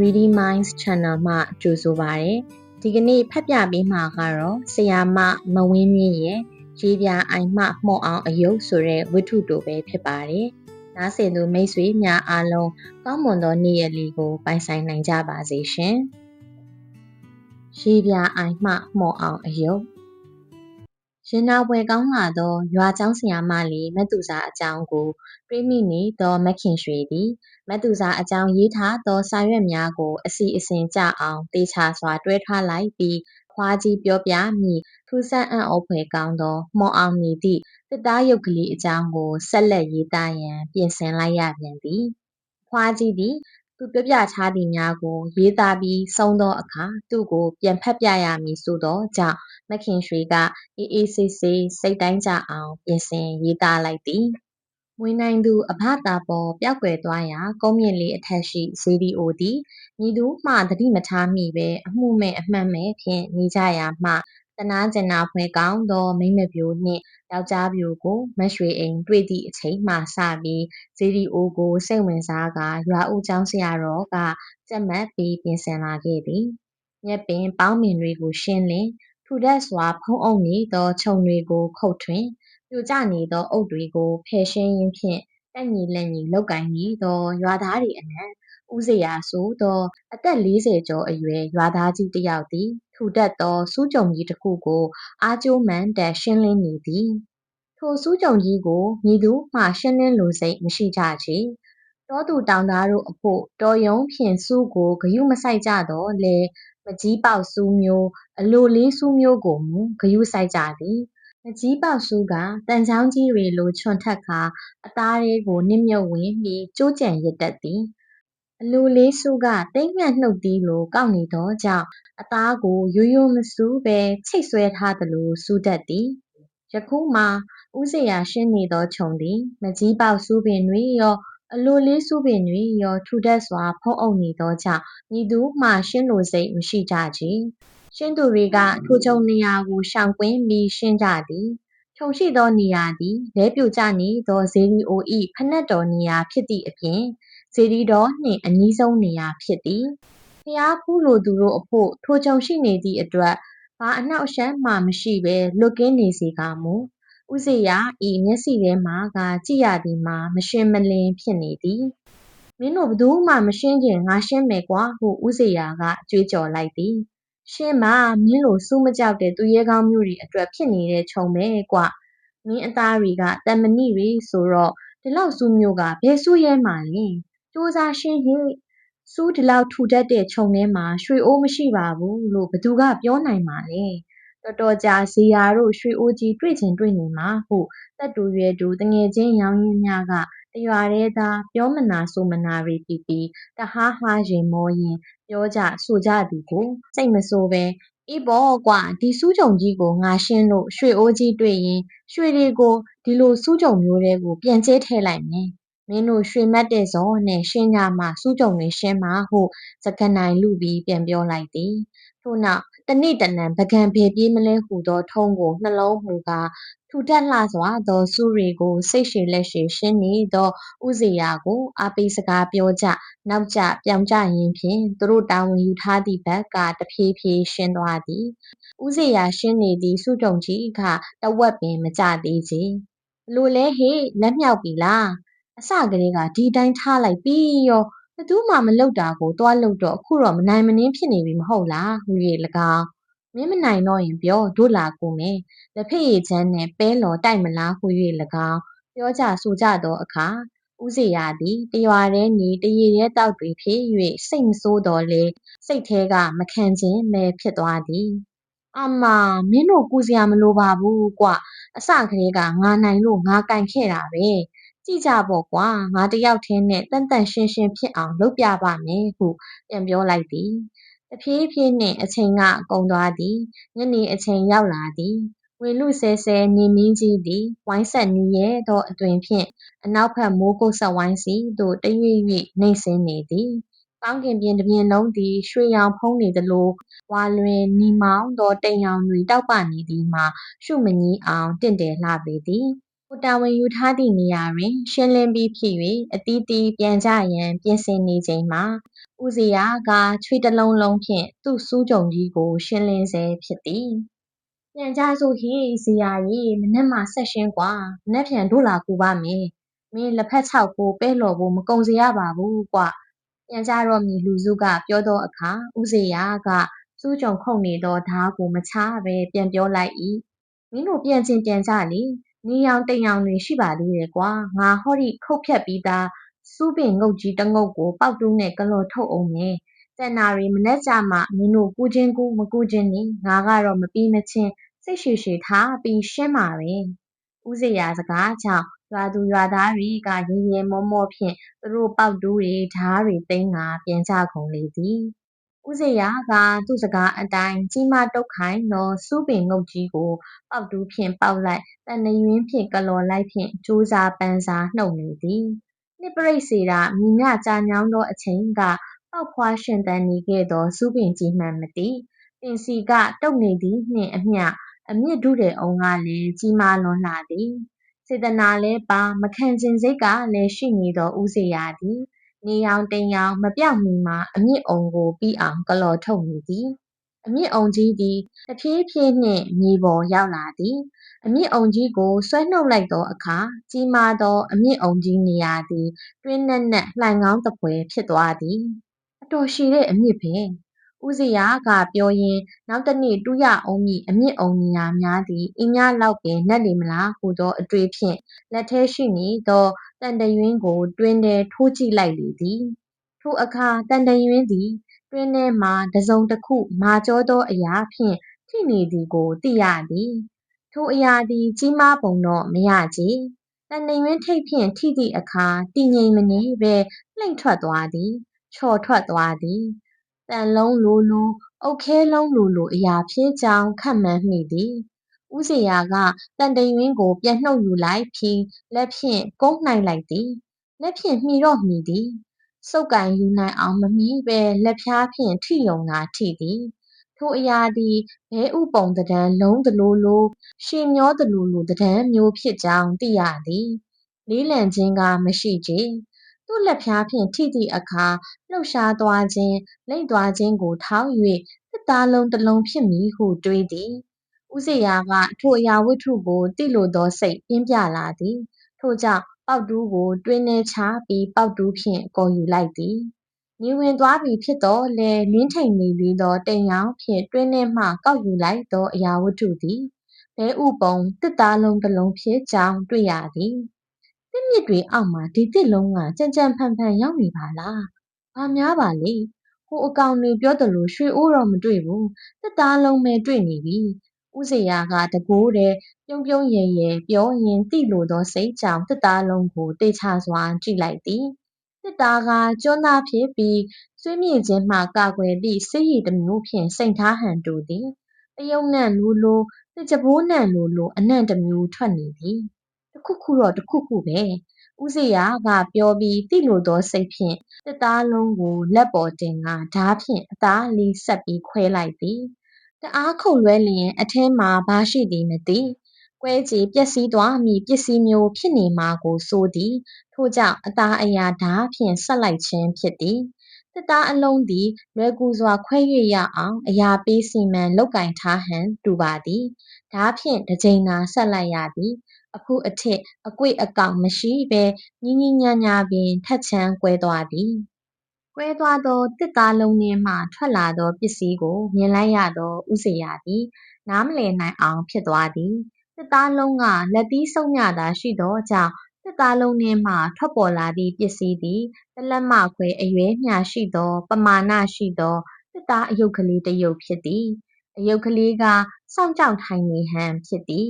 Reading Minds Channel မှကြိုဆိုပါရစေ။ဒီကနေ့ဖတ်ပြပေးမှာကတော့ဆရာမမဝင်းမြင့်ရဲ့ရေးပြအိုင်မှမှုတ်အောင်အယုတ်ဆိုတဲ့ဝတ္ထုတိုပဲဖြစ်ပါတယ်။နားဆင်သူမိတ်ဆွေများအားလုံးကောင်းမွန်သောနေ့ရက်လေးကိုပိုင်ဆိုင်နိုင်ကြပါစေရှင်။ရေးပြအိုင်မှမှုတ်အောင်အယုတ် ရင်နာပွဲကောင်းလာသောရွာကျောင်းဆရာမလေးမတူစာအကြောင်းကိုတွေးမိနေသောမခင်ရွှေသည်မတူစာအကြောင်းရေးထားသောစာရွက်များကိုအစီအစဉ်ကြအောင်တေချာစွာတွဲထားလိုက်ပြီးခွားကြီးပြောပြမိထူးဆန်းအံ့ဩဖွယ်ကောင်းသောမော်အောင်မည်သည့်တစ်သားရုပ်ကလေးအကြောင်းကိုဆက်လက်ရေးသားရန်ပြင်ဆင်လိုက်ရပြန်သည်ခွားကြီးသည် သူပြောပြထားသည်များကို ရေးသားပြီးဆုံးသောအခါသူ့ကို ပြန်ဖတ်ပြရမည်ဆိုသောကြောင့်မခင်ရွှေကအေးအေးဆေးဆေးစိတ်တိုင်းကြအောင်ပြင်ဆင်ရေးသားလိုက်သည်မွေနိုင်သူအဘတာပေါ်ပျောက်ကွယ်သွားရာကုန်းမြင့်လေးအထက်ရှိဇေဒီအိုသည်ညီသူမှသတိမထားမိပဲအမှုမဲ့အမှန်မဲ့ဖြင့်နေကြရာမှ တနာကျင်နာဖွယ်ကောင်းသောမိမပြိုနှင့်ယောက်ျားပြိုကိုမရွှေအိမ်တွေ့သည့်အချိန်မှစပြီးဇေဒီအိုကိုစိတ်ဝင်စားကရွာဦးကျောင်းဆရာတော်ကကြက်မှတ်ပြီးပြင်ဆင်လာခဲ့သည်မြက်ပင်ပေါင်းမြင်တွေကိုရှင်းလင်းထူထပ်စွာဖုံးအုပ်နေသောခြုံတွေကိုခုတ်ထွင်ပြိုကျနေသောအုပ်တွေကိုဖယ်ရှင်းရင်းဖြင့်တက်ညီလက်ညီလောက်ကင်နေသောရွာသားတွေအနက် ဦးစရာဆိုသောအသက်40ကျော်အရွယ်ရွာသားကြီးတစ်ယောက်သည်ထူထပ်သောစူးကြုံကြီးတစ်ခုကိုအားကျိုးမှန်တက်ရှင်းလင်းနေသည်ထိုစူးကြုံကြီးကိုမြည်သူမှရှင်းလင်းလိုစိတ်မရှိကြချေတောသူတောင်သားတို့အဖို့တော်ယုံဖြင့်စူးကိုဂယုမဆိုင်ကြတော့လေမကြီးပေါက်စူးမျိုးအလိုလေးစူးမျိုးကိုမူဂယုဆိုင်ကြသည်မကြီးပေါက်စူးကတန်ချောင်းကြီးတွေလိုချွန်ထက်ခါအသားလေးကိုနစ်မြုပ်ဝင်ပြီးကျိုးကြံရစ်တတ်သည် အလိုလေးစူးကတိတ်ငှက်နှုတ်သည်လိုကောက်နေသောကြောင့်အသားကိုရိုးရိုးမစူးပဲချိတ်ဆွဲထားသလိုစူးတတ်သည်ယခုမှဥစရာရှင်းနေသောခြုံသည်မကြီးပေါက်စူးပင်တွေရောအလိုလေးစူးပင်တွေရောထူထပ်စွာဖုံးအုပ်နေသောကြောင့်ဤသူမှရှင်းလိုစိတ်မရှိကြချေရှင်းသူတွေကထိုခြုံနေရာကိုရှောင်ကွင်းပြီးရှင်းကြသည်ခြုံရှိသောနေရာသည်လဲပြိုကျနေသောဇေဒီအို၏ဖနက်တော်နေရာဖြစ်သည့်အပြင် ဇေဒီတော်နှင့်အနီးဆုံးနေရာဖြစ်သည်ဖျားဖူးလိုသူတို့အဖို့ထိုခြုံရှိနေသည့်အတွက်ဘာအနှောက်အယှက်မှမရှိဘဲလွတ်ကင်းနေစေကမူဥစေယဤမျက်စိထဲမှကကြည့်ရသည်မှာမရှင်းမလင်းဖြစ်နေသည်မင်းတို့ဘသူမှမရှင်းကျင်ငါရှင်းမယ်ကွာဟုဥစေယကကြွေးကြော်လိုက်သည်ရှင်းမမင်းလိုစူးမကြောက်တဲ့သူရဲကောင်းမျိုးတွေအတွက်ဖြစ်နေတဲ့ခြုံပဲကွမင်းအသားတွေကတမဏိတွေဆိုတော့ဒီလောက်စူးမျိုးကဘယ်စူးရဲမှလဲ စူးစားရှင်းဟိစူးဒီလောက်ထူတတ်တဲ့ခြုံထဲမှာ ရွှေအိုးမရှိပါဘူးလို့ဘသူကပြောနိုင်မှာလဲ တော်တော်ကြာဇီယာတို့ ရွှေအိုးကြီးတွေ့ချင်တွေ့နေမှာဟုတက်တူရွယ်တူတငယ်ချင်းရောင်းရင်းများကတရွာတဲသား ပြောမနာဆိုမနာရီပီပီ တဟားဟားရင်မောရင်ပြောကြဆိုကြသည်ကို စိတ်မဆိုးပဲအေးပေါ့ကွာဒီစူးကြုံကြီးကို ငါရှင်းလို့ ရွှေအိုးကြီးတွေ့ရင် ရွှေတွေကို ဒီလိုစူးကြုံမျိုးတွေကို ပြန်ကျဲထည့်လိုက်မယ် မင်းတို့ရွှေမတ်တဲ့ဇော်နဲ့ရှင်းကြမှစူးကြုံတွေရှင်းမှဟုစကနိုင်လူပြီးပြန်ပြောလိုက်သည်ထို့နောက်တနေ့တနံပကံဖေပြေးမလဲဟုသောထုံးကိုနှလုံးမူကားထူထပ်လှစွာသောစူးတွေကိုစိတ်ရှည်လက်ရှည်ရှင်းနေသောဥစေယကိုအားပေးစကားပြောကြနောက်ကျပြောင်ကြရင်းဖြင့်သူတို့တာဝန်ယူထားသည့်ဘက်ကတဖြည်းဖြည်းရှင်းသွားသည်ဥစေယရှင်းနေသည့်စုကြုံကြီးကတဝက်ပင်မကြသေးချေလိုလဲဟေ့လက်မြောက်ပြီလား အစကလေးကဒီတိုင်းထားလိုက်ပြီးရောဘသူမှမလုပ်တာကိုတွားလုပ်တော့အခုတော့မနိုင်မနှင်းဖြစ်နေပြီမဟုတ်လားဟူ၍၎င်းမင်းမနိုင်တော့ရင်ပြောတို့လာကိုမယ်လက်ဖက်ရည်ချမ်းနဲ့ပဲလော်တိုက်မလားဟူ၍၎င်းပြောကြဆိုကြသောအခါဦးစေရသည်တရွာထဲနေတရေရဲတောက်တွေဖြစ်၍စိတ်မဆိုးတော်လေစိတ်ထဲကမခံခြင်းပဲဖြစ်သွားသည်အမမင်းတို့ကူစရာမလိုပါဘူးကွအစကလေးကငါနိုင်လို့ငါကင်ခဲ့တာပဲ ကြည့်ကြပေါ့ကွာငါတယောက်တည်းနဲ့တန်တန်ရှင်းရှင်းဖြစ်အောင်လုပ်ပြပါမယ်ဟုပြန်ပြောလိုက်သည်တဖြည်းဖြည်းနှင့်အချိန်ကကုန်သွားသည်ညနေအချိန်ရောက်လာသည်ဝေလူဆဲဆဲနေမင်းကြီးသည်ဝိုင်းဆက်နီးရဲသောအတွင်ဖြင့်အနောက်ဘက်မိုးကုတ်ဆက်ဝိုင်းစီသို့တရွေ့၍နှိမ့်ဆင်းနေသည်ကောင်းကင်ပြင်တစ်ပြင်လုံးသည်ရွှေရောင်ဖုံးနေသလိုဝါလွင်နီမောင်းသောတိမ်ရောင်တွေတောက်ပနေသည်မှာရှုမငီးအောင်တင့်တယ်လှပေသည် ကိုတာဝန်ယူထားသည့်နေရာတွင် ရှင်းလင်းပြီးဖြစ်၍အတီးတီးပြန်ကြရန်ပြင်ဆင်နေချိန်မှာဦးဇေယျကချွေးတစ်လုံးလုံးဖြင့်သူ့စူးကြုံကြီးကို ရှင်းလင်းဆဲဖြစ်သည်။ပြန်ကြစို့ဟေ့ဇေယျရေမနက်မှဆက်ရှင်းကွာမနက်ဖြန်တို့လာကူပါမယ်။မင်းလက်ဖက်ခြောက်ဖို့ပဲလော်ဖို့မကုန်စေရပါဘူးကွ။ပြန်ကြတော့မည်လူစုကပြောသောအခါဦးဇေယျကစူးကြုံခုန်နေသောဓားကိုမချပဲပြန်ပြောလိုက်၏။မင်းတို့ပြန်ချင်းပြန်ကြလေ နေရောင်တိမ်ရောင်တွေရှိပါသေးတယ်ကွာငါဟောဒီခုတ်ဖြတ်ပြီးသားစူးပင်ငုတ်ကြီးတငုတ်ကိုပေါက်တူးနဲ့ကလော်ထုတ်အောင်မယ်တန်နာရီမနဲ့ကြမှမင်းတို့ကူချင်းကူမကူချင်းနေငါကတော့မပြီးမချင်းစိတ်ရှည်ရှည်ထားပြီးရှင်းပါပဲဦးစရာစကားကြောင့်ရွာသူရွာသားတွေကရေရေမောမောဖြင့်သူတို့ပေါက်တူးတွေဓားတွေသိမ်းကာပြန်ကြကုန်လေသည် ဦးစရာကသူ့စကားအတိုင်း ကြီးမတုတ်ခိုင်သောစူးပင်ငုတ်ကြီးကို ပေါက်တူးဖြင့်ပေါက်လိုက်တန်နှယွင်းဖြင့် ကလော်လိုက်ဖြင့် ကြိုးစားပန်းစားနှုတ်နေသည် နှစ်ပရိတ်စေတာမြညကြာညောင်းသောအချိန်က ပေါက်ဖွားရှင်သန်နေခဲ့သောစူးပင်ကြီးမှန်မသိ ပင်စီကတုတ်နေသည်နှင့်အမျှ အမြင့်ဒုတဲ့အုံကလည်း ကြီးမားလွန်းလာသည် စေတနာလဲပါ မခံခြင်းစိတ်ကလည်းရှိနေသော ဦးစေရာသည် နေရောင်တိမ်ရောင်မပြောက်မီမှာအမြင့်အုံကိုပြီးအောင်ကလော်ထုတ်နေသည်အမြင့်အုံကြီးသည်တဖြည်းဖြည်းနှင့်မြေပေါ်ရောက်လာသည်အမြင့်အုံကြီးကိုဆွဲနှုတ်လိုက်သောအခါကြီးမားသောအမြင့်အုံကြီးနေရာသည်တွင်းနက်နက်လှိုင်ကောင်းသဖွယ်ဖြစ်သွားသည်အတော်ရှည်တဲ့အမြင့်ပဲဦးစရာကပြောရင်းနောက်တနေ့တူရအောင်မြအမြင့်အုံနေရာများသည်အင်းများလောက်ပင်နက်လေမလားဟူသောအတွေ့ဖြင့်လက်ထဲရှိနေသော တန်တရွင်းကို တွင်းထဲထိုးကြည့်လိုက်လေသည် ထိုအခါတန်တရွင်းသည် တွင်းထဲမှတစုံတစ်ခု မာကျောသောအရာဖြင့်ထိနေသည်ကိုသိရသည်ထိုအရာသည် ကြီးမားပုံတော့မရကြတန်တရွင်းထိပ်ဖြင့်ထိသည့်အခါတည်ငြိမ်မနေပဲလှိမ့်ထွက်သွားသည်ချော်ထွက်သွားသည်တန်လုံးလိုလိုအုတ်ခဲလုံးလိုလိုအရာဖြစ်ကြောင်းခန့်မှန်းမိသည် ဦးစရာကတန်တရွင်းကိုပြန်နှုတ်ယူလိုက်ပြီးလက်ဖြင့်ကုန်းနှိုက်လိုက်သည်လက်ဖြင့်မှီတော့မှီသည်စုပ်ကန်ယူနိုင်အောင်မမီပဲလက်ဖြားဖြင့်ထိယုံသာထိသည်ထိုအရာသည်ဘဲဥပုံတံလုံးသလိုလိုရှေမျောသလိုလိုတံမျိုးဖြစ်ကြောင်းသိရသည်လေးလံခြင်းကမရှိကြသူ့လက်ဖြားဖြင့်ထိသည့်အခါလှုပ်ရှားသွားခြင်းလိမ့်သွားခြင်းကိုထောက်၍တစ်သားလုံးတစ်လုံးဖြစ်မည်ဟုတွေးသည် ဦးစေရာကထိုအရာဝတ္ထုကိုတိလိုသောစိတ် ပြင်းပြလာသည် ထို့ကြောင့် ပေါက်တူးကို တွင်းထဲချပြီး ပေါက်တူးဖြင့် ကော်ယူလိုက်သည် နေဝင်သွားပြီဖြစ်တော့လေလင်းထိန်နေပြီးသော တိမ်ရောင်ဖြင့် တွင်းထဲမှ ကောက်ယူလိုက်သော အရာဝတ္ထုသည် ဘဲဥပုံတစ်သားလုံးတစ်လုံးဖြစ်ကြောင်း တွေ့ရသည်တစ်မြစ်တွေအောက်မှာ ဒီတစ်လုံးက ကြံကြံဖန်ဖန်ရောက်နေပါလား ဘာများပါလေဟိုအကောင်တွေ ပြောသလို ရွှေအိုးတော့ မတွေ့ဘူးတစ်သားလုံးပဲ တွေ့နေပြီ ဦးစေရာကတကိုးတဲ့ပြုံးပြုံးရဲရဲပြောရင်တိလိုသောစိတ်ကြောင့်တစ်သားလုံးကိုတေချာစွာကြည့်လိုက်သည်တစ်သားကကျွန်းသားဖြစ်ပြီးဆွေးမြေ့ခြင်းမှကာကွယ်သည့်စိတ်ရည်တစ်မျိုးဖြင့်စိန်ထားဟန်တူသည်တယုံနံလိုလိုတစ်ကြပိုးနံလိုလိုအနံ့တစ်မျိုးထွက်နေသည်တခုခုတော့တခုခုပဲဦးစေရာကပြောပြီးတိလိုသောစိတ်ဖြင့်တစ်သားလုံးကိုလက်ပေါ်တင်ကဓားဖြင့်အသားလေးဆက်ပြီးခွဲလိုက်သည် တအားခုတ်လွဲလျင်အထဲမှာဘာရှိသည်မသိကွဲကြည်ပျက်စီးသွားမည်ပစ္စည်းမျိုးဖြစ်နေမှာကိုဆိုသည်ထို့ကြောင့်အသားအရာဓားဖြင့်ဆက်လိုက်ခြင်းဖြစ်သည်တစ်သားအလုံးသည်လွယ်ကူစွာခွဲ၍ရအောင်အရာပေးစီမံလောက်ကင်ထားဟန်တူပါသည်ဓားဖြင့်တစ်ကြိမ်သာဆက်လိုက်ရသည်အခုအထစ်အကွေ့အကောင်မရှိပဲညီညီညာညာပင်ထက်ချမ်းကွဲသွားသည် ကွဲသွားသောတစ်သားလုံးနှင့်မှထွက်လာသောပစ္စည်းကိုမြင်လိုက်ရသောဥစရာသည် နားမလည်နိုင်အောင်ဖြစ်သွားသည်တစ်သားလုံးကလက်သီးစုပ်ညသာရှိသောကြောင့်တစ်သားလုံးနှင့်မှထွက်ပေါ်လာသည့်ပစ္စည်းသည်တလက်မခွဲအရွယ်မျှရှိသော ပမာဏရှိသောတစ်သားအယုတ်ကလေးတစ်ယုတ်ဖြစ်သည်အယုတ်ကလေးကစောင့်ကြောက်ထိုင်နေဟန်ဖြစ်သည်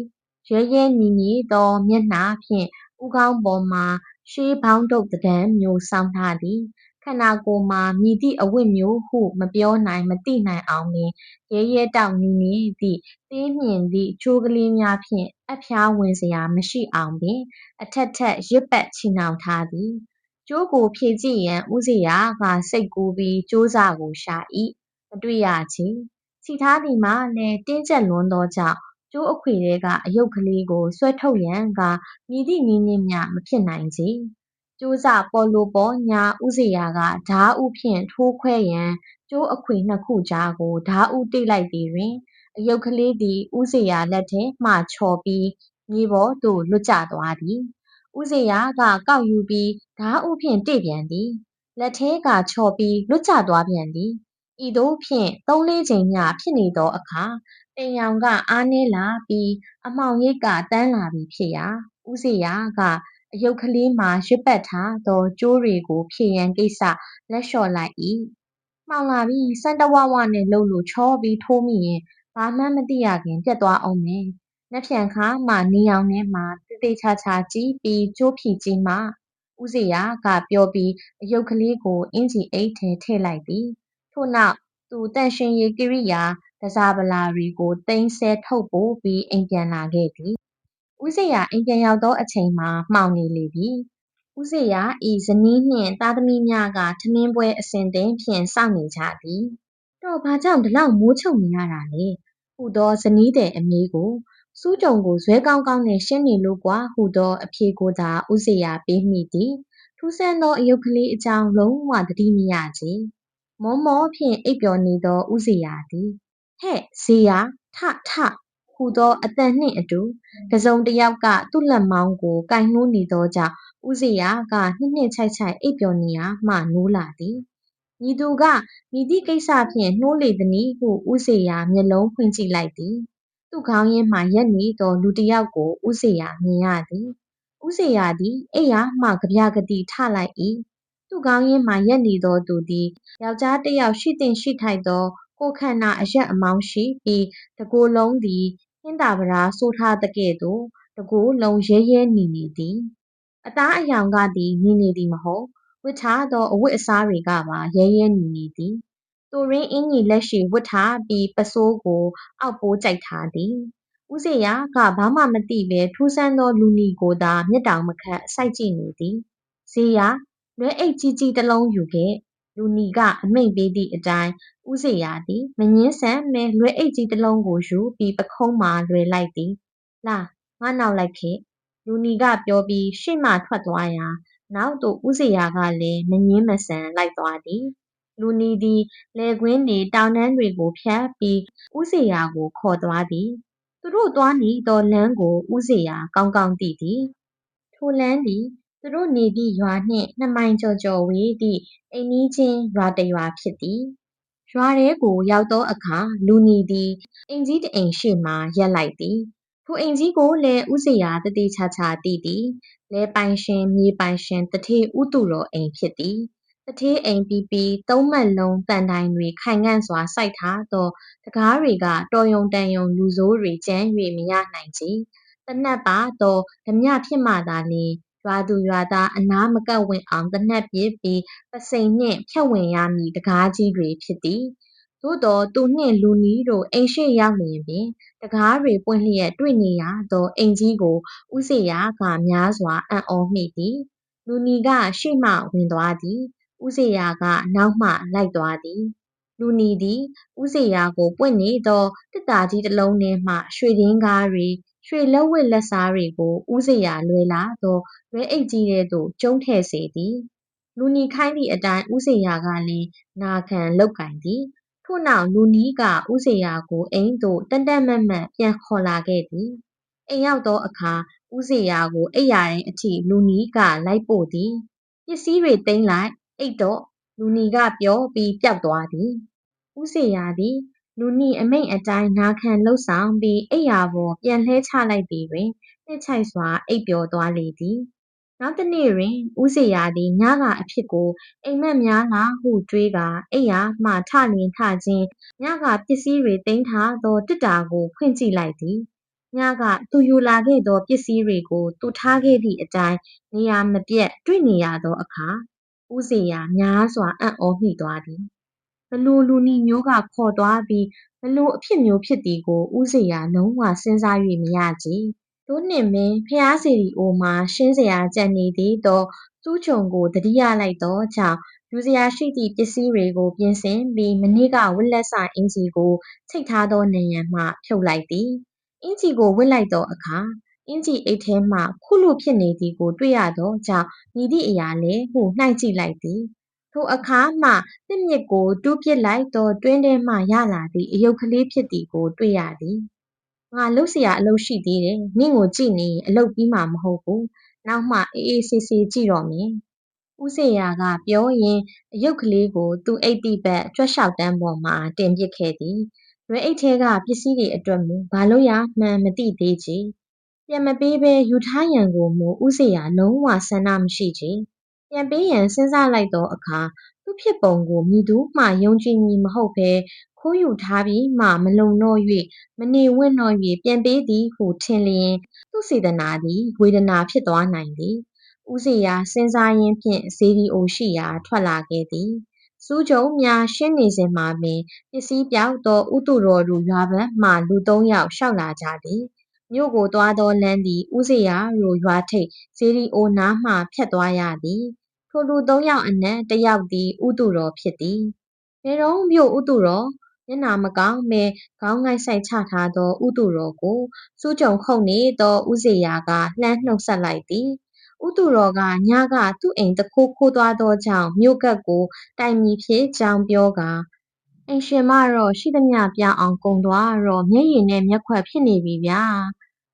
ရဲရဲညီညီသောမျက်နှာဖြင့်ဦးခေါင်းပေါ်မှာရှေးဘောင်းတုပ်တံမျိုးဆောင်းထားသည် ခန္ဓာကိုယ်မှာမြည်သည့်အဝတ်မျိုးဟု မပြောနိုင်မသိနိုင်အောင်ပင်ရဲရဲတောက်နီးနီးသည့်သေးမြင့်သည့်ကြိုးကလေးများဖြင့်အဖျားဝင်စရာမရှိအောင်ပင် အထက်ထက်ရစ်ပတ်ချီနှောင်ထားသည်ကျိုးကိုဖြည့်ကြည့်ရန်ဦးစရာကစိတ်ကူးပြီးကြိုးစားကိုရှာ၏မတွေ့ရချေစီထားသည်မှာလည်းတင်းကျပ်လွန်းသောကြောင့်ကျိုးအခွေထဲကအယုတ်ကလေးကိုဆွဲထုတ်ရန်ကမြည်သည့်နည်းနှင့်မျှမဖြစ်နိုင်ချေ ကျိုးစပေါ်လိုပေါ်ညာဥစေရာကဓာဥဖြင့်ထိုးခွဲရန်ကျိုးအခွေနှစ်ခုကြားကိုဓာဥတိတ်လိုက်သည်တွင်အယုတ်ကလေးသည်ဥစေရာလက်ထဲမှချော်ပြီးမြေပေါ်သို့လွတ်ကျသွားသည်ဥစေရာကကောက်ယူပြီးဓာဥဖြင့်တိပြန်သည်လက်ထဲကချော်ပြီးလွတ်ကျသွားပြန်သည်ဤသို့ဖြင့်သုံးလေးချိန်မျှဖြစ်နေသောအခါတိမ်ရောင်ကအားနည်းလာပြီးအမှောင်ရိပ်ကတန်းလာပြီးဖြစ်ရာဥစေရာက အယုတ်ကလေးမှာရွတ်ပတ်ထားသောကြိုးတွေကိုဖြည့်ရန်ကိစ္စလက်လျှော့လိုက်၏မှောင်လာပြီးစမ်းတဝဝနဲ့လှုပ်လို့ချောပြီးထိုးမိရင်ဘာမှမသိရခင်ပြတ်သွားအောင်မယ်။နက်ဖြန်ခါမှနေအောင်ထဲမှာတေးသေးချာချာကြည့်ပြီးကြိုးဖြီကြည့်မှဥစေရာကပြောပြီးအယုတ်ကလေးကိုအင်ကြီးအိတ်ထဲထည့်လိုက်သည်။ထို့နောက်သူတန်ရှင်ရည်ကိရိယာတစားပလာတွေကိုသိမ်းဆဲထုတ်ပို့ပြီးအိမ်ပြန်လာခဲ့သည်။ ဦးစေရာအိမ်ပြန်ရောက်သောအချိန်မှာမှောင်နေလေပြီ။ဦးစေရာဤဇနီးနှင့်သားသမီးများကထမင်းပွဲအစဉ်သင်းဖြင့်စောင့်နေကြသည်။တော့ဘာကြောင့်ဒီလောက်မိုးချုံနေရတာလဲ။ဟူသောဇနီးတဲ့အမေးကိုစူးကြုံကိုဇွဲကောင်းကောင်းနဲ့ရှင်းနေလို့ကွာဟူသောအဖြေကိုသာဦးစေရာပေးမိသည်။ထူးဆန်းသောအယုတ်ကလေးအကြောင်းလုံးဝသတိမရချေ။မောမောဖြင့်အိပ်ပျော်နေသောဦးစေရာသည်ဟဲ့ဇေယထထ ဟူသောအတန်နှင့်အတူတစုံတယောက်ကသူ့လက်မောင်းကိုကင်နှိုးနေသောကြောင့်ဦးစေရာကနှစ်နှစ်ချိုက်ချိုက်အိပ်ပျော်နေရာမှနိုးလာသည်။ညီသူကမိသည့်ကိစ္စဖြင့်နှိုးလေသနည်းဟုဦးစေရာမျက်လုံးဖွင့်ကြည့်လိုက်သည်။သူ့ခေါင်းရင်းမှရက်နေသောလူတစ်ယောက်ကိုဦးစေရာမြင်ရသည်။ဦးစေရာသည်အိယာမှကဗျာကတိထလိုက်၏။သူ့ခေါင်းရင်းမှရက်နေသောသူသည်ယောက်ျားတစ်ယောက်ရှိသင့်ရှိထိုက်သောကိုယ်ခန္ဓာအရက်အမောင်းရှိပြီးတကိုယ်လုံးသည် ဟင်းသာပရားဆိုးထားသကဲ့သို့တကိုယ်လုံးရဲရဲနီနေသည်အသားအယောင်ကသည်နီနေသည်မဟုတ်ဝတ်ထားသောအဝတ်အစားတွေကပါရဲရဲနီနေသည်သူရင်းအင်းကြီးလက်ရှိဝတ်ထားပြီးပစိုးကိုအောက်ပိုးကြိုက်ထားသည်ဦးစေရာကဘာမှမသိပဲထူးဆန်းသောလူနီကိုသာမျက်တောင်မခတ်စိုက်ကြည့်နေသည်ဇေယာလွဲအိတ်ကြီးကြီးတစ်လုံးယူခဲ့လူနီကအမိန့်ပေးသည့်အတိုင်း ဦးစေရာသည်မငင်းဆန်မဲလွဲအိတ်ကြီးတစ်လုံးကိုယူပြီးပခုံးမှာလွယ်လိုက်သည်လာငါနောက်လိုက်ခဲ့လူနီကပြောပြီးရှေ့မှထွက်သွားရာနောက်သို့ဦးစေရာကလည်းမငင်းမဆန်လိုက်သွားသည်လူနီသည်လေကွင်းနေတောင်တန်းတွေကိုဖြတ်ပြီးဦးစေရာကိုခေါ်သွားသည်သူတို့သွားနေသောလမ်းကိုဦးစေရာကောင်းကောင်းသိသည်ထိုလမ်းသည်သူတို့နေသည့်ရွာနှင့်နှစ်မိုင်ကျော်ကျော်ဝေးသည့်အိမ်နီးချင်းရွာတစ်ရွာဖြစ်သည် ရွာထဲကိုရောက်သောအခါလူနီသည်အိမ်ကြီးတစ်အိမ်ရှေ့မှာရပ်လိုက်သည်ထိုအိမ်ကြီးကိုလည်းဦးစေရာတတိချာချာသိသည်လဲပိုင်ရှင်မြေပိုင်ရှင်တထေဥတုတော်အိမ်ဖြစ်သည်တထေးအိမ်ပြီးပြီးသုံးမှတ်လုံးတန်တိုင်တွေခိုင်ငန့်စွာစိုက်ထားသောတကားတွေကတော်ယုံတန်ယုံလူဆိုးတွေကျန်း၍မရနိုင်ကြတနတ်ပါတော့ဓမြဖြစ်မှသာလျှင် ရွာသူရွာသားအနားမကပ်ဝံ့အောင်သေနတ်ပစ်ပြီးပုဆိန်နှင့်ဖြတ်ဝင်ရမည့်တံခါးကြီးတွေဖြစ်သည်။သို့သော်သူနှင့်လူနီးတို့အိမ်ရှေ့ရောက်လျှင်ပင်တံခါးတွေပွင့်လျက်တွေ့နေရသောအိမ်ကြီးကိုဦးစေရာကများစွာအံ့ဩမိသည်။လူနီကရှေ့မှဝင်သွားသည်။ဦးစေရာကနောက်မှလိုက်သွားသည်။လူနီသည်ဦးစေရာကိုပွင့်နေသောသေတ္တာကြီးတစ်လုံးထဲမှရွှေဒင်္ဂါးတွေ၊ ရွှေလက်ဝတ်လက်စားတွေကိုဦးစေရာလွယ်လာသောလွယ်အိတ်ကြီးထဲသို့ကျုံးထည့်စေသည်။လူနီခိုင်းသည့်အတိုင်းဦးစေရာကလည်းနာခံလုပ်ကိုင်သည်။ထို့နောက်လူနီးကဦးစေရာကိုအိမ်သို့တန်းတန်းမတ်မတ်ပြန်ခေါ်လာခဲ့သည်။အိမ်ရောက်သောအခါဦးစေရာကိုအိပ်ရာထဲအထိလူနီးကလိုက်ပို့သည်။ပစ္စည်းတွေသိမ်းလိုက်အိပ်တော့လူနီကပြောပြီးပျောက်သွားသည်။ဦးစေရာသည် လူနီအမိန့်အတိုင်းနာခံလုပ်ဆောင်ပြီးအိပ်ရာပေါ်ပြန်လှဲချလိုက်သည်တွင်နှစ်ချိုက်စွာအိပ်ပျော်သွားလေသည်။နောက်တစ်နေ့တွင်ဦးစေရာသည်ညကအဖြစ်ကိုအိမ်မက်များလာဟုတွေးကာအိပ်ရာမှထလျင်ထခြင်းညကပစ္စည်းတွေသိမ်းထားသောသေတ္တာကိုဖွင့်ကြည့်လိုက်သည်။ညကသူယူလာခဲ့သောပစ္စည်းတွေကိုသူထားခဲ့သည့်အတိုင်းနေရာမပျက်တွေ့နေရသောအခါဦးစေရာများစွာအံ့ဩမိသွားသည်။ ဘယ်လိုလူနီးမျိုးကခေါ်သွားပြီးဘယ်လိုအဖြစ်မျိုးဖြစ်သည်ကိုဦးစေရာလုံးဝစဉ်းစား၍မရကြ။သို့နှင့်ပင်ဘုရားစေတီအိုမှာရှင်းစရာကျန်နေသေးသောဆူးခြုံကိုသတိရလိုက်သောကြောင့်ယူစရာရှိသည့်ပစ္စည်းတွေကိုပြင်ဆင်ပြီးမနေ့ကဝတ်လက်စအင်္ကျီကိုချိတ်ထားသောနံရံမှဖြုတ်လိုက်သည်။အင်္ကျီကိုဝတ်လိုက်သောအခါအင်ကြီးအိတ်ထဲမှခုလိုဖြစ်နေသည်ကိုတွေ့ရသောကြောင့်မြည်သည့်အရာလဲဟုနှိုက်ကြည့်လိုက်သည် ထိုအခါမှတစ်မြစ်ကိုတူးပစ်လိုက်သောတွင်းထဲမှရလာသည့်အယုတ်ကလေးဖြစ်သည်ကိုတွေ့ရသည်ငါလှုပ်เสียအလုပ်ရှိသေးတယ်နင့်ကိုကြည့်နေအလုပ်ပြီးမှာမဟုတ်ဘူးနောက်မှအေးအေးဆေးဆေးကြည့်တော့မယ်ဦးစေရာကပြောရင်အယုတ်ကလေးကိုသူ့အိတ်တိဘက်ကြွက်လျှောက်တန်းပေါ်မှတင်ပစ်ခဲ့သည်ရွယ်အိတ်ထဲကပစ္စည်းတွေအတွက်မူဘာလို့ရမှန်းမသိသေးချေပြန်မပေးဘဲယူထားရန်ကိုမူဦးစေရာလုံးဝဆန္ဒမရှိချေ ပြန်ပေးရန်စဉ်းစားလိုက်သောအခါ သူ့ဖြစ်ပုံကိုမည်သူမှယုံကြည်မည်မဟုတ်ဘဲ ခိုးယူထားပြီးမှ မလုံတော့၍မနေဝင့်တော့၍ပြန်ပေးသည်ဟုထင်လျင် သူ့စေတနာသည် ဝေဒနာဖြစ်သွားနိုင်သည် ဦးစေရာစဉ်းစားရင်းဖြင့်ဇေဒီအိုရှိရာ ထွက်လာခဲ့သည်စူးကြုံများရှင်းနေစဉ်မှာပင် ပစ္စည်းပြောက်သောဥတုတော်တို့ရွာဘက်မှ လူသုံးယောက်ရှောက်လာကြသည် မြို့ကိုသွားသောလမ်းသည် ဦးစေရာတို့ရွာထိပ်ဇေဒီအိုနားမှ ဖြတ်သွားရသည် ထိုလူသုံးယောက်အနက်တစ်ယောက်သည်ဥတုတော်ဖြစ်သည်ဘယ်တော့မြို့ဥတုတော်မျက်နာမကောင်းမဲခေါင်းငိုက်ဆိုင်ချထားသောဥတုတော်ကိုစူးကြုံခုန်နေသောဦးစေရာကလှမ်းနှုတ်ဆက်လိုက်သည်ဥတုတော်ကညကသူ့အိမ်တခိုးခိုးသွားသောကြောင့်မြို့ကပ်ကိုတိုင်မီဖြစ်ကြောင်းပြောကာအိမ်ရှင်မတော့ရှိသမျှပြအောင်ကုံသွားတော့မျက်ရည်နဲ့မျက်ခွက်ဖြစ်နေပြီဗျာ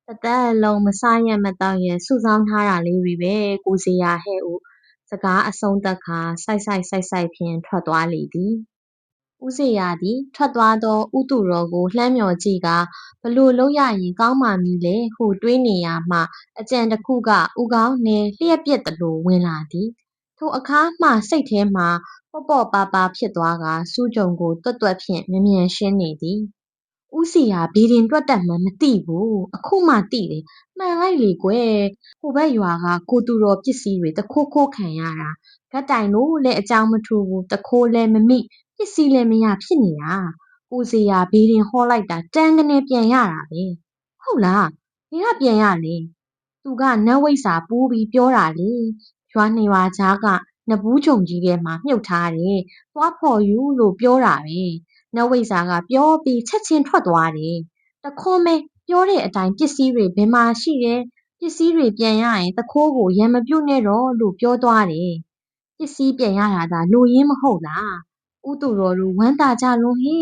တသက်လုံးမစားရမတော့ရစုဆောင်းထားတာလေးတွေပဲကိုစေရာဟဲ့ဦး စကားအဆုံးသက်ခါစိုက်စိုက်စိုက်စိုက်ဖြင့်ထွက်သွားလေသည်ဦးစေရာသည်ထွက်သွားသောဥတုတော်ကိုလှမ်းမြော်ကြည့်ကာဘလို့လုပ်ရရင်ကောင်းမှမည်လဲဟုတွေးနေရမှအကြံတစ်ခုကဥကောင်းနှင့်လျှက်ပြက်သလိုဝင်လာသည်ထိုအခါမှစိတ်ထဲမှပေါ့ပေါ့ပါပါဖြစ်သွားကာစူးကြုံကိုတွတ်တွတ်ဖြင့်မြ мян ရှင်းနေသည် ဦးစီဟာဘေးတင်တွက်တက်မှန်းမသိဘူးအခုမှသိတယ်မှန်လိုက်လေကွယ်ဟိုဘက်ရွာကကိုတူတော်ပစ္စည်းတွေတခိုးခိုးခံရတာဂတ်တိုင်လို့လည်းအကြောင်းမထူဘူးတခိုးလည်းမမိပစ္စည်းလည်းမရဖြစ်နေတာကိုစီဟာဘေးတင်ဟောလိုက်တာတန်းကနေပြန်ရတာပဲဟုတ်လားဘယ်ကပြန်ရလဲသူကနတ်ဝိဆာပူးပြီးပြောတာလေရွာနှစ်ရွာကြားကနဘူးဂျုံကြီးထဲမှာမြုပ်ထားတယ်သွားဖော်ယူလို့ပြောတာပဲ နတ်ဝိဇာကပြောပြီးချက်ချင်းထွက်သွားတယ်။တခွန်းမဲပြောတဲ့အတိုင်းပစ္စည်းတွေဘယ်မှာရှိတယ်ပစ္စည်းတွေပြန်ရရင်တခိုးကိုရံမပြုတ်နဲ့တော့လို့ပြောသွားတယ်။ပစ္စည်းပြန်ရတာဒါလိုရင်းမဟုတ်လား။ဥတူတော်တို့ဝမ်းသာကြလုံးဟိ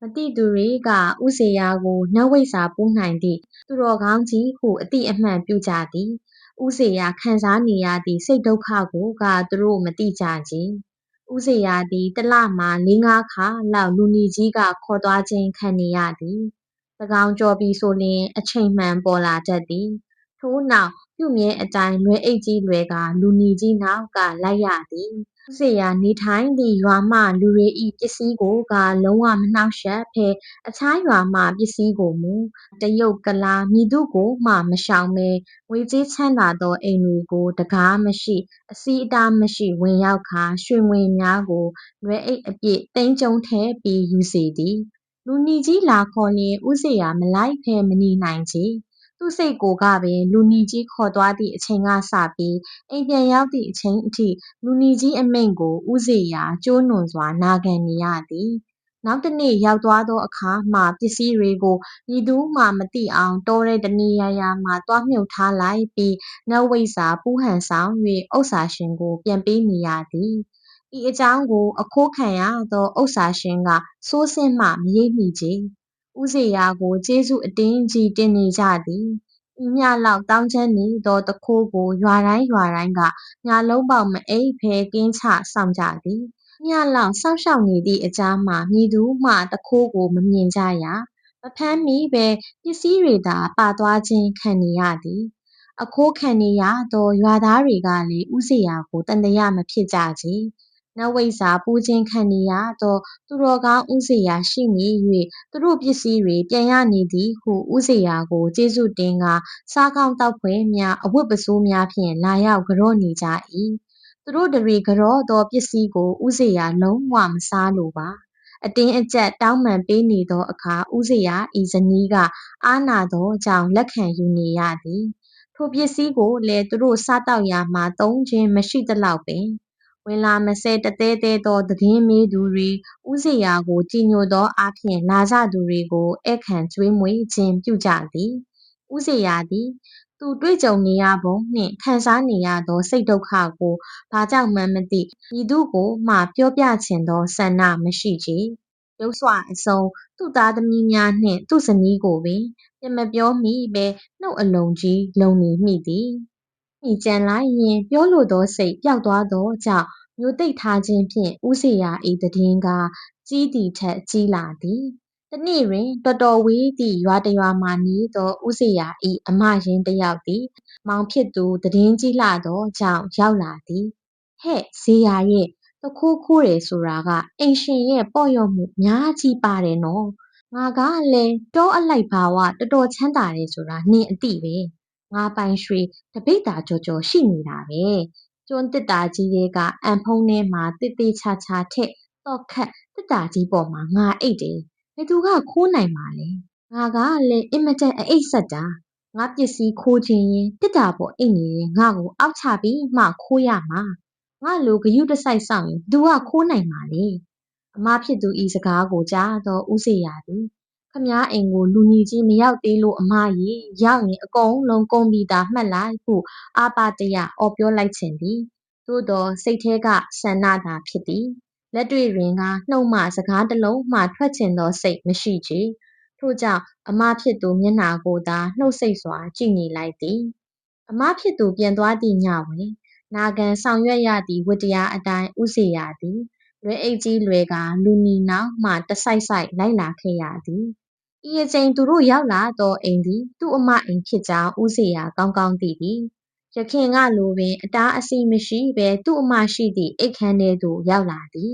မတိသူတွေကဥစေရာကိုနတ်ဝိဇာပူးနိုင်သည့်သူတော်ကောင်းကြီးဟုအတိအမှန်ပြုကြသည်။ဥစေရာခံစားနေရသည့်စိတ်ဒုက္ခကိုကသူတို့မသိကြကြ။ ဦးဇေယျသည် တစ်လမှာ လေးငါးခါလောက် လူနီကြီးက ခေါ်သွားခြင်းခံနေရသည်။သန်းခေါင်ကျော်ပြီဆိုလျှင် အချိန်မှန်ပေါ်လာတတ်သည်။ထိုနောက် ပြုမြဲအတိုင်း လွယ်အိတ်ကြီးလွယ်ကာ လူနီကြီးနောက်က လိုက်ရသည်။ ဦးဇေယျနေထိုင်သည့်ရွာမှလူတွေ၏ပစ္စည်းကိုကလုံးဝမနှောင့်ယှက်ဘဲအခြားရွာမှပစ္စည်းကိုမူတရုတ်၊ကုလားမည်သူ့ကိုမှမရှောင်ဘဲငွေကြေးချမ်းသာသောအိမ်တွေကိုတံခါးမရှိ၊အဆီးအတားမရှိဝင်ရောက်ကာရွှေငွေများကိုလွယ်အိတ်အပြည့်သိမ်းကျုံးထည့်ပြီးယူစေသည်။လူနီကြီးလာခေါ်လျှင်ဦးဇေယျမလိုက်ဘဲမနေနိုင်ချေ။ သူ့စိတ်ကိုကပင် လူနီကြီးခေါ်သွားသည့်အချိန်ကစပြီး အိမ်ပြန်ရောက်သည့်အချိန်အထိ လူနီကြီးအမိန့်ကို ဦးစေရာကျိုးနွံစွာ နာခံနေရသည်။နောက်တစ်နေ့ ရောက်သွားသောအခါမှပစ္စည်းတွေကို မည်သူမှမသိအောင် တောထဲတစ်နေရာရာမှာ သွားမြှုပ်ထားလိုက်ပြီး နတ်ဝိဇ္ဇာပူးဟန်ဆောင်၍ဥစ္စာရှင်ကို ပြန်ပေးနေရသည်။ဤအကြောင်းကို အခိုးခံရသော ဥစ္စာရှင်ကစိုးစင်းမှ မရိပ်မိချေ။ ဦးစေရာကိုကျေးဇူးအတင်းကြီးတင်နေကြသည်။ဤမျှလောက်သောင်းကျန်းနေသောသူခိုးကိုရွာတိုင်းရွာတိုင်းကညလုံးပေါက်မအိပ်ဘဲကင်းချစောင့်ကြသည်။မျှလောက်စောင့်ရှောက်နေသည့်အကြားမှာမည်သူမှသူခိုးကိုမမြင်ကြရ။မဖမ်းမိဘဲပစ္စည်းတွေသာပါသွားခြင်းခံနေရသည်။အခိုးခံနေရသောရွာသားတွေကလည်းဦးစေရာကိုသံသယမဖြစ်ကြချေ နတ်ဝိဇ္ဇာပူးခြင်းခံနေရသော သူတော်ကောင်းဦးဇေယျရှိနေ၍သူတို့ပစ္စည်းတွေပြန်ရနေသည်ဟုဦးဇေယျကိုကျေးဇူးတင်ကာစားကောင်းသောက်ဖွယ်များအဝတ်ပစိုးများဖြင့်လာရောက်ကြော့နေကြ၏သူတို့တွေကြော့သောပစ္စည်းကိုဦးဇေယျလုံးဝမစားလိုပါအတင်းအကျပ်တောင်းပန်ပေးနေသောအခါဦးဇေယျဤဇနီးကအားနာသောကြောင့်လက်ခံယူနေရသည်ထိုပစ္စည်းကိုလည်းသူတို့စားတောက်ရာမှာသုံးခြင်းမရှိသလောက်ပင် ဝင်လာမစဲတသေးသေးသောသတင်းမေးသူတွေဦးစေရာကိုကြည်ညိုသောအားဖြင့်လာကြသူတွေကိုဧည့်ခံကျွေးမွေးခြင်းပြုကြသည်ဦးစေရာသည်သူတွေ့ကြုံနေရပုံနှင့်ခံစားနေရသောစိတ်ဒုက္ခကိုဘာကြောင့်မှန်းမသိမည်သူကိုမှပြောပြချင်သောဆန္ဒမရှိချေရုပ်စွာအဆုံးသူ့သားသမီးများနှင့်သူ့ဇနီးကိုပင်ပြန်မပြောမိပဲနှုတ်အလုံးကြီးလုံနေမိသည် မိကြံလိုက်ရင်ပြောလိုသောစိတ်ပျောက်သွားသောကြောင့်မျိုးတိတ်ထားခြင်းဖြင့်ဦးစေရာ၏တည်င်းကကြီးသည်ထက်ကြီးလာသည်တနေ့တွင်တော်တော်ဝေးသည့်ရွာတရွာမှနေသောဦးစေရာ၏အမရင်းတယောက်သည်မောင်ဖြစ်သူတည်င်းကြီးလာသောကြောင့်ရောက်လာသည်ဟဲ့ဇေယာရဲ့တခိုးခိုးတယ်ဆိုတာကအိမ်ရှင်ရဲ့ပေါ့ရော့မှုများကြီးပါတယ်နော်ငါကလည်းတောအလိုက်ဘာဝတော်တော်ချမ်းသာတယ်ဆိုတာနင်အတိပဲ ငါပိုင်ရွှေတပိတ်တာကြော်ကြော်ရှိနေတာပဲကျွန်းတစ်တာကြီးတွေကအန်ဖုံးထဲမှာတေးသေးချာချာထက်တော့ခတ်တစ်တာကြီးပေါ်မှာငါအိတ်တယ်ဘယ်သူကခိုးနိုင်မှာလဲငါကလည်းအင်မတန်အိတ်ဆက်တာငါပစ္စည်းခိုးခြင်းရင်တစ်တာပေါ်အိတ်နေရင်ငါ့ကိုအောက်ချပြီးမှခိုးရမှာငါလိုဂယုတစိုက်ဆောင်ရင်သူကခိုးနိုင်မှာလေအမဖြစ်သူဤစကားကိုကြားတော့ဦးစေရသည် ခမားအိမ်ကိုလူညီကြီးမရောက်သေးလို့အမကြီးရောက်ရင်အကုန်လုံးကုန်ပြီသာမှတ်လိုက်ဟုအာပါတရအော်ပြောလိုက်ခြင်းသည်သို့သောစိတ်ထဲကဆန္ဒသာဖြစ်သည်လက်တွေ့တွင်ကနှုတ်မှစကားတစ်လုံးမှထွက်ချင်သောစိတ်မရှိချေထို့ကြောင့်အမဖြစ်သူမျက်နှာကိုသာနှုတ်ဆက်စွာကြည့်နေလိုက်သည်အမဖြစ်သူပြန်သွားသည့်ညတွင်နာခံဆောင်ရွက်ရသည့်ဝတ္တရားအတိုင်းဥစေရသည်လွယ်အိတ်ကြီးလွယ်ကလူနီနောက်မှတစိုက်စိုက်လိုက်လာခဲ့ရသည် ဤအချိန်သူတို့ရောက်လာသောအိမ်သည်သူ့အမအိမ်ဖြစ်ကြောင်းဥစေရကောင်းကောင်းသိသည်ရခင်ကလိုပင်အတားအဆီးမရှိပဲသူ့အမရှိသည့်အိတ်ခမ်းထဲသို့ရောက်လာသည်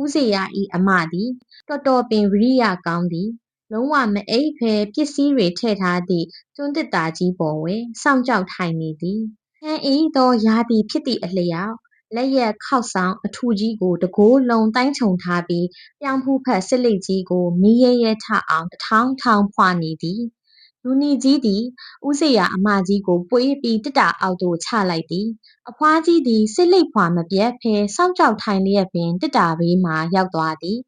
ဥစေရ၏အမသည်တော်တော်ပင်ဝိရိယကောင်းသည်လုံးဝမအိပ်ဖဲပစ္စည်းတွေထည့်ထားသည့်ကျွန်းတစ်တာကြီးပေါ်ဝဲစောင့်ကြောက်ထိုင်နေသည်ဟန်ဤသောရာသီဖြစ်သည့်အလျောက် လက်ရက်ခောက်ဆောင်အထူကြီးကိုတကိုးလုံးတိုင်းချုံထားပြီးပြောင်းဖူးဖက်စစ်လိတ်ကြီးကိုမီးရဲရဲထအောင်တထောင်းထောင်းဖွာနေသည်လူနီကြီးသည်ဦးစေရအမကြီးကိုပွေးပြီးတစ်တာအောက်သို့ချလိုက်သည်အဖွားကြီးသည်စစ်လိတ်ဖွာမပြတ်ဖဲစောင့်ကြောက်ထိုင်လျက်ပင်တစ်တာဘေးမှရောက်သွားသည်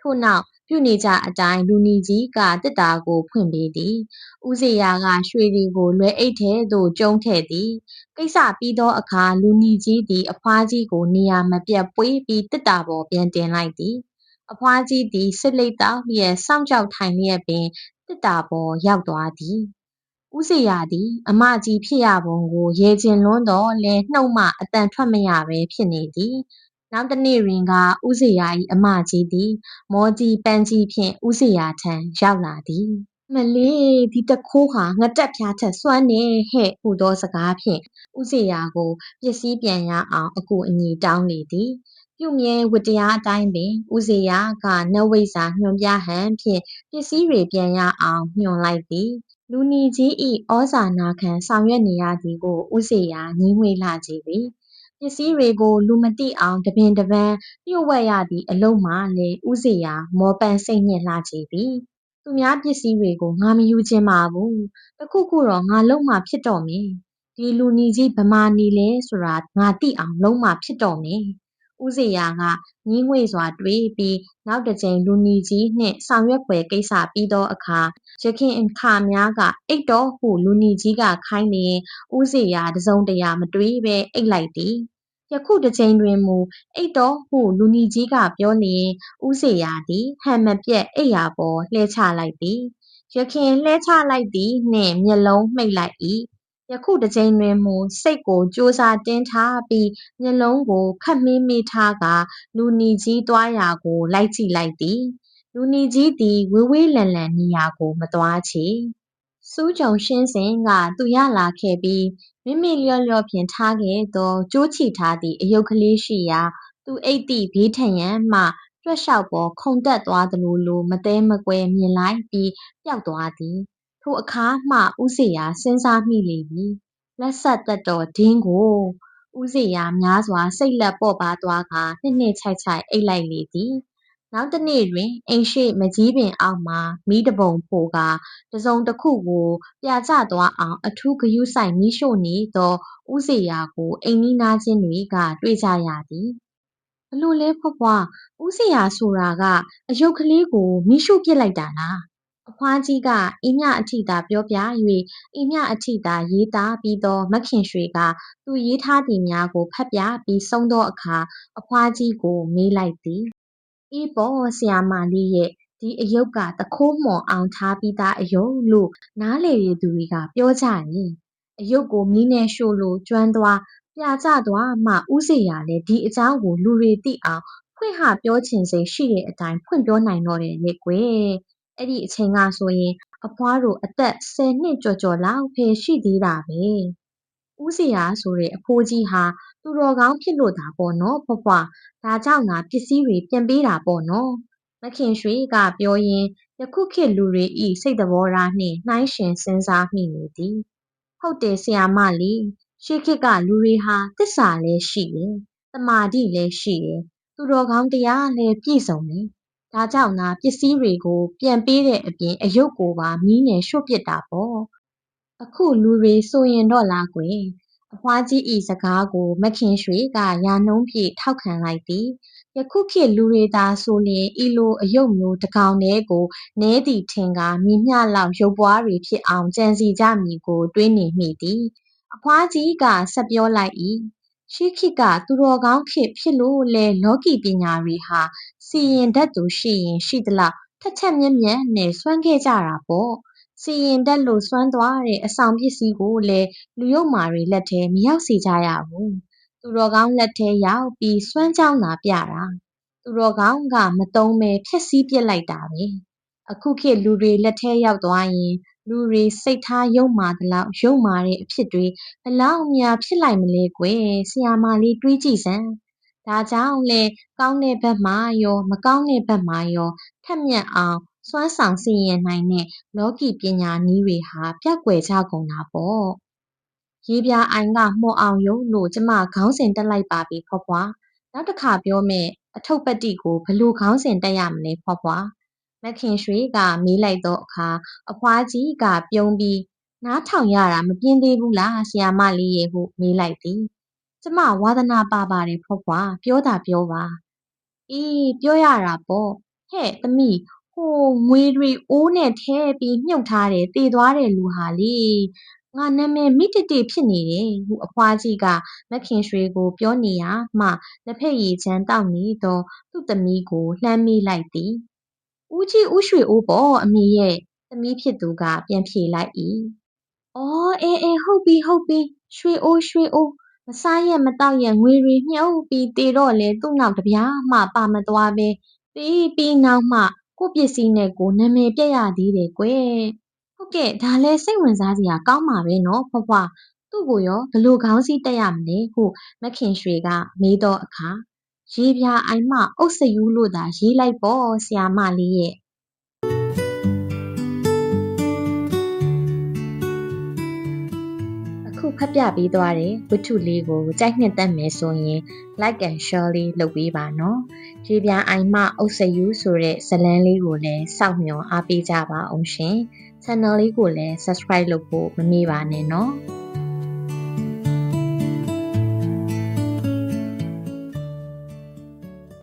ထို့နောက် ပြုနေကြအတိုင်း လူနီကြီးကတစ်တာကို ဖွင့်ပေးသည် ဦးစေရာကရွှေတွေကို လွယ်အိတ်ထဲသို့ ကျုံထည့်သည် ကိစ္စပြီးသောအခါ လူနီကြီးသည် အဖွားကြီးကို နေရာမပြတ်ပွေးပြီးတစ်တာပေါ်ပြန်တင်လိုက်သည် အဖွားကြီးသည်စစ်လိတ်တောက်လျက် စောင့်ကြောက်ထိုင်လျက်ပင်တစ်တာပေါ်ရောက်သွားသည် ဦးစေရသည် အမကြီးဖြစ်ရပုံကိုရေကျင်လွန်းတော့လဲနှုတ်မှအတန်ထွက်မရပဲဖြစ်နေသည် နောက်တနေ့တွင်ကဦးစေရာ၏အမကြီးသည် မောကြီးပန်းကြီးဖြင့်ဦးစေရာထံရောက်လာသည်မလေးဒီတခိုးဟာငတက်ဖြားထက်စွမ်းနေဟဲ့ဟူသောစကားဖြင့်ဦးစေရာကိုပစ္စည်းပြန်ရအောင်အကူအညီတောင်းလေသည်ပြုမြဲဝတ္တရားအတိုင်းပင်ဦးစေရာကနဝိဇာညွှန်ပြဟန်ဖြင့်ပစ္စည်းတွေပြန်ရအောင်ညွှန်လိုက်သည်လူနီကြီး၏ဩဇာနာခံဆောင်ရွက်နေရသည်ကိုဦးစေရာငင်းငွေ့လှကြည်သည် ပစ္စည်းတွေကို လူမသိအောင် တပင်တပန်းလျှို့ဝှက်ရသည့်အလုံးမှလည်း ဦးစေရာမောပန်းစိတ်ညစ်လှကြည်သည် သူများပစ္စည်းတွေကို ငါမယူခြင်းပါဘူးတခုခုတော့ ငါလုံးမှဖြစ်တော့မယ် ဒီလူနီကြီးဗမာနီလဲဆိုတာ ငါသိအောင် လုံးမှဖြစ်တော့မယ် ဦးစေရာကငင်းငွေ့စွာတွေးပြီး နောက်တစ်ကြိမ် လူနီကြီးနှင့် ဆောင်ရွက်ဖွယ်ကိစ္စပြီးသောအခါရခင်အခါများက အိတ်တော်ဟု လူနီကြီးကခိုင်းနေဦးစေရာတစုံတရာ မတွေးပဲအိတ်လိုက်သည် ယခုတစ်ချိန်တွင်မူအိတ်တော်ဟုလူနီကြီးကပြောနေဦးစေရာသည်ဟန်မပြတ်အိတ်ရာပေါ်လှဲချလိုက်သည်ရခင်လှဲချလိုက်သည်နှင့်မျက်လုံးမှိတ်လိုက်၏ယခုတစ်ချိန်တွင်မူစိတ်ကိုကြိုးစားတင်းထားပြီးမျက်လုံးကိုခတ်မင်းမိထားကလူနီကြီးသွားရာကိုလိုက်ကြည့်လိုက်သည်လူနီကြီးသည်ဝေးဝေးလံလံနေရာကိုမသွားချေ စူးကြုံရှင်းစဉ်ကသူရလာခဲ့ပြီးမိမိလျော့လျော့ဖြင့်ထားခဲ့သောကြိုးချီထားသည့်အယုတ်ကလေးရှိရာသူအိတ်သည့်ဘေးထရန်မှတွက်လျှောက်ပေါ်ခုန်တက်သွားသလိုလိုမသဲမကွဲမြင်လိုက်ပြီးပျောက်သွားသည်ထိုအခါမှဦးစေရာစဉ်းစားမိလေပြီလက်ဆက်သက်တော်ဒင်းကိုဦးစေရာများစွာစိတ်လက်ပေါ့ပါသွားကနှစ်နှစ်ချိုက်ချိုက်အိတ်လိုက်လေသည် နောက်တနေ့တွင် အိမ်ရှိမကြီးပင်အောက်မှ မီးတပုံဖိုကတစုံတစ်ခုကို ပြကျသွားအောင် အထူးဂယုစိုက်မီးရှို့နေသော ဦးစေရာကို အိမ်နီးနားချင်းတွေက တွေ့ကြရသည်ဘလို့လဲဖွားဖွားဦးစေရာဆိုတာက အယုတ်ကလေးကို မီးရှို့ပစ်လိုက်တာလားအဖွားကြီးကဤမျှအထိသာပြောပြ၍ဤမျှအထိသာရေးသားပြီးသောမခင်ရွှေက သူရေးထားသည်များကိုဖတ်ပြပြီးဆုံးသောအခါ အဖွားကြီးကိုမေးလိုက်သည်။ အေးပေါ့ဆရာမလေးရဲ့ ဒီအယုတ်ကတခိုးမော်အောင်ထားပြီးသားအယုတ်လို့ နားလေရသူတွေက ပြောကြရင်အယုတ်ကို မီးနဲ့ရှို့လို့ ကျွမ်းသွား ပြကျသွားမှဥစေရလည်း ဒီအကြောင်းကို လူတွေသိအောင် ဖွင့်ဟပြောချင်စိတ်ရှိတဲ့အတိုင်း ဖွင့်ပြောနိုင်တော့တယ်လေကွယ် အဲ့ဒီအချိန်ကဆိုရင် အဖွားတို့ အသက်၁၀နှစ်ကျော်ကျော်လောက်ပဲ ရှိသေးတာပဲ ဦးစီယာဆိုတဲ့ အဖိုးကြီးဟာ သူတော်ကောင်းဖြစ်လို့သာပေါ့နော်ဖွားဖွား ဒါကြောင့်သာ ပစ္စည်းတွေပြန်ပေးတာပေါ့နော် မခင်ရွှေကပြောရင်း ယခုခေတ်လူတွေဤစိတ်တဘောထားနှင့် နှိုင်းယှဉ်စဉ်းစားမိနေသည် ဟုတ်တယ်ဆရာမလေး ရှေးခေတ်ကလူတွေဟာ သစ္စာလည်းရှိတယ်တမာတိလည်းရှိတယ် သူတော်ကောင်းတရားလည်း ပြည့်စုံတယ် ဒါကြောင့်သာ ပစ္စည်းတွေကို ပြန်ပေးတဲ့အပြင်အယုတ်ကိုပါ မီးနဲ့ရှို့ပစ်တာပေါ့ အခုလူတွေဆိုရင်တော့လားကွယ်အဖွားကြီးဤစကားကို မခင်ရွှေက ရာနှုံးဖြင့်ထောက်ခံလိုက်သည်ယခုခေတ်လူတွေသာဆိုလျှင်ဤလိုအယုတ်မျိုးတကောင်တည်းကိုနည်းသည်ထင်ကာမည်မျှလောက်ရုပ်ပွားတွေဖြစ်အောင်ကြံစည်ကြမည်ကို တွေးနေမိသည်အဖွားကြီးကဆက်ပြောလိုက်၏ရှေးခေတ်ကသူတော်ကောင်းခေတ်ဖြစ်လို့လဲလောကီပညာတွေဟာစီရင်တတ်သူရှိရင်ရှိသလောက်ထက်ချက်မြက်မြက်နဲ့စွမ်းခဲ့ကြတာပေါ့ စီရင်တတ်လို့စွမ်းသွားတဲ့အဆောင်ပစ္စည်းကိုလည်းလူယုတ်မာတွေလက်ထဲမရောက်စေကြရဘူးသူတော်ကောင်းလက်ထဲရောက်ပြီးစွမ်းကြောင်းသာပြတာသူတော်ကောင်းကမတုံးပဲဖျက်ဆီးပစ်လိုက်တာပဲအခုခေတ်လူတွေလက်ထဲရောက်သွားရင်လူတွေစိတ်ထားယုံမာသလောက်ယုံမာတဲ့အဖြစ်တွေဘလောက်များဖြစ်လိုက်မလဲကွယ်ဆရာမလေးတွေးကြည့်စမ်းဒါကြောင့်လေကောင်းတဲ့ဘက်မှာရောမကောင်းတဲ့ဘက်မှာရောထက်မြက်အောင် စွမ်းဆောင်စီရင်နိုင်တဲ့လောကီပညာနည်းတွေဟာပြက်ကွယ်ကြကုန်တာပေါ့ရေးပြအိုင်ကမှော်အောင်ယုံလို့ကျမခေါင်းစဉ်တက်လိုက်ပါပြီဖွားဖွားနောက်တစ်ခါပြောမယ်အထုပ်ပတ္တိကိုဘလို့ခေါင်းစဉ်တက်ရမလဲဖွားဖွားမခင်ရွှေကမေးလိုက်တော့အခါအဖွားကြီးကပြုံးပြီးနားထောင်ရတာမပြင်းသေးဘူးလားဆရာမလေးရေဟုမေးလိုက်သည်ကျမဝါသနာပါပါတယ်ဖွားဖွားပြောတာပြောပါအေးပြောရတာပေါ့ဟဲ့သမီး ဟိုငွေတွေအိုးနဲ့ထဲပြီးမြုပ်ထားတယ်တည်သွားတဲ့လူဟာလေငါနာမည်မိတတိဖြစ်နေတယ်ဟုအဖွားကြီးကမခင်ရွှေကိုပြောနေရမှလက်ဖက်ရည်ချမ်းတောက်နေသောသူ့သမီးကိုလှမ်းမိလိုက်သည်ဦးကြီးဦးရွှေအိုးပေါ့အမေရဲ့သမီးဖြစ်သူကပြန်ဖြေလိုက်၏အော်အေးအေးဟုတ်ပြီဟုတ်ပြီရွှေအိုးရွှေအိုးမစားရက်မတောက်ရက်ငွေတွေမြုပ်ပြီးတေတော့လေသူ့နောက်တပြားမှပါမသွားပဲပြီးပြီးနောက်မှ ကိုပစ္စည်းနဲ့ကိုနာမည်ပြက်ရသေးတယ်ကွယ်ဟုတ်ကဲ့ဒါလဲစိတ်ဝင်စားစရာကောင်းပါပဲနော်ဖွားဖွားသူ့ကိုရောဘလို့ခေါင်းစည်းတက်ရမလဲဟုမခင်ရွှေကမေးတော့အခါရေးပြအိုင်မအုတ်စယူးလို့သာရေးလိုက်ပေါ့ဆရာမလေးရဲ့ ဖတ်ပြပေးသွားတဲ့ဝတ္ထုလေးကိုကြိုက်နှစ်သက်မယ်ဆိုရင် like and share လေးလုပ်ပေးပါနော်။ရေပြာအိုင်မအုပ်စယူဆိုတဲ့ဇလန်းလေးကိုလည်းစောင့်မျှော်အားပေးကြပါအောင်ရှင်။ channel လေးကိုလည်း subscribe လုပ်ဖို့မမေ့ပါနဲ့နော်။